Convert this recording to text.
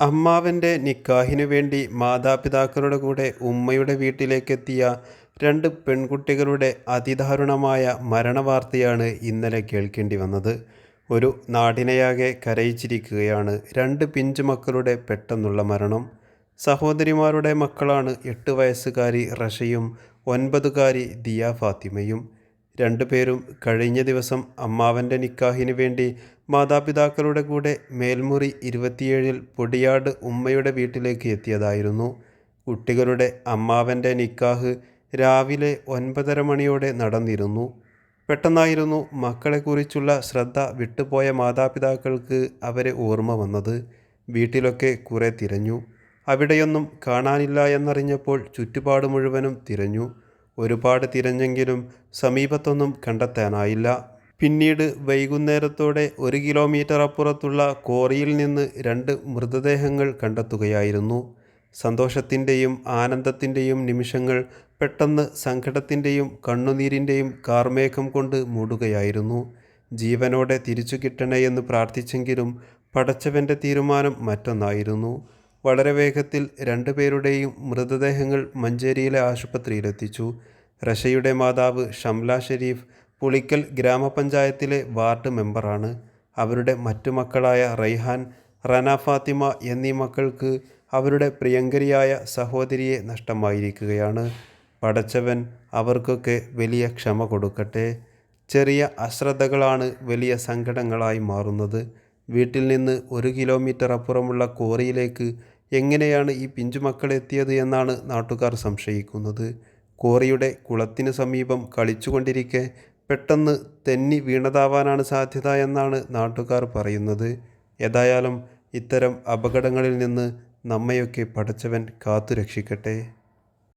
അമ്മാവന്റെ നിക്കാഹിനു വേണ്ടി മാതാപിതാക്കളുടെ കൂടെ ഉമ്മയുടെ വീട്ടിലേക്കെത്തിയ രണ്ട് പെൺകുട്ടികളുടെ അതിദാരുണമായ മരണവാർത്തയാണ് ഇന്നലെ കേൾക്കേണ്ടി വന്നത്. ഒരു നാടിനെയാകെ കരയിച്ചിരിക്കുകയാണ് രണ്ട് പിഞ്ചു മക്കളുടെ പെട്ടെന്നുള്ള മരണം. സഹോദരിമാരുടെ മക്കളാണ് എട്ട് വയസ്സുകാരി റഷയും ഒൻപതുകാരി ദിയ ഫാത്തിമയും. രണ്ടുപേരും കഴിഞ്ഞ ദിവസം അമ്മാവന്റെ നിക്കാഹിന് വേണ്ടി മാതാപിതാക്കളുടെ കൂടെ മേൽമുറി ഇരുപത്തിയേഴിൽ പൊടിയാട് ഉമ്മയുടെ വീട്ടിലേക്ക് എത്തിയതായിരുന്നു. കുട്ടികളുടെ അമ്മാവന്റെ നിക്കാഹ് രാവിലെ ഒൻപതര മണിയോടെ നടന്നിരുന്നു. പെട്ടെന്നായിരുന്നു മക്കളെക്കുറിച്ചുള്ള ശ്രദ്ധ വിട്ടുപോയ മാതാപിതാക്കൾക്ക് അവരെ ഓർമ്മ വന്നത്. വീട്ടിലൊക്കെ കുറെ തിരഞ്ഞു. അവിടെയൊന്നും കാണാനില്ല എന്നറിഞ്ഞപ്പോൾ ചുറ്റുപാട് മുഴുവനും തിരഞ്ഞു. ഒരുപാട് തിരഞ്ഞെങ്കിലും സമീപത്തൊന്നും കണ്ടെത്താനായില്ല. പിന്നീട് വൈകുന്നേരത്തോടെ ഒരു കിലോമീറ്റർ അപ്പുറത്തുള്ള കോറിയിൽ നിന്ന് രണ്ട് മൃതദേഹങ്ങൾ കണ്ടെത്തുകയായിരുന്നു. സന്തോഷത്തിന്റെയും ആനന്ദത്തിന്റെയും നിമിഷങ്ങൾ പെട്ടെന്ന് സങ്കടത്തിന്റെയും കണ്ണുനീരിന്റെയും കാർമേഘം കൊണ്ട് മൂടുകയായിരുന്നു. ജീവനോടെ തിരിച്ചു കിട്ടണേ എന്ന് പ്രാർത്ഥിച്ചെങ്കിലും പടച്ചവന്റെ തീരുമാനം മറ്റൊന്നായിരുന്നു. വളരെ വേഗത്തിൽ രണ്ടുപേരുടെയും മൃതദേഹങ്ങൾ മഞ്ചേരിയിലെ ആശുപത്രിയിലെത്തിച്ചു. റഷയുടെ മാതാവ് ഷംല ഷെരീഫ് പുളിക്കൽ ഗ്രാമപഞ്ചായത്തിലെ വാർഡ് മെമ്പറാണ്. അവരുടെ മറ്റു മക്കളായ റൈഹാൻ റന ഫാത്തിമ എന്നീ മക്കൾക്ക് അവരുടെ പ്രിയങ്കരിയായ സഹോദരിയെ നഷ്ടമായിരിക്കുകയാണ്. പടച്ചവൻ അവർക്കൊക്കെ വലിയ ക്ഷമ കൊടുക്കട്ടെ. ചെറിയ അശ്രദ്ധകളാണ് വലിയ സങ്കടങ്ങളായി മാറുന്നത്. വീട്ടിൽ നിന്ന് ഒരു കിലോമീറ്റർ അപ്പുറമുള്ള കോറിയിലേക്ക് എങ്ങനെയാണ് ഈ പിഞ്ചുമക്കൾ എത്തിയത് എന്നാണ് നാട്ടുകാർ സംശയിക്കുന്നത്. കോറിയുടെ കുളത്തിനു സമീപം കളിച്ചുകൊണ്ടിരിക്കെ പെട്ടെന്ന് തെന്നി വീണതാവാനാണ് സാധ്യത എന്നാണ് നാട്ടുകാർ പറയുന്നത്. ഏതായാലും ഇത്തരം അപകടങ്ങളിൽ നിന്ന് നമ്മയൊക്കെ പടച്ചവൻ കാത്തു രക്ഷിക്കട്ടെ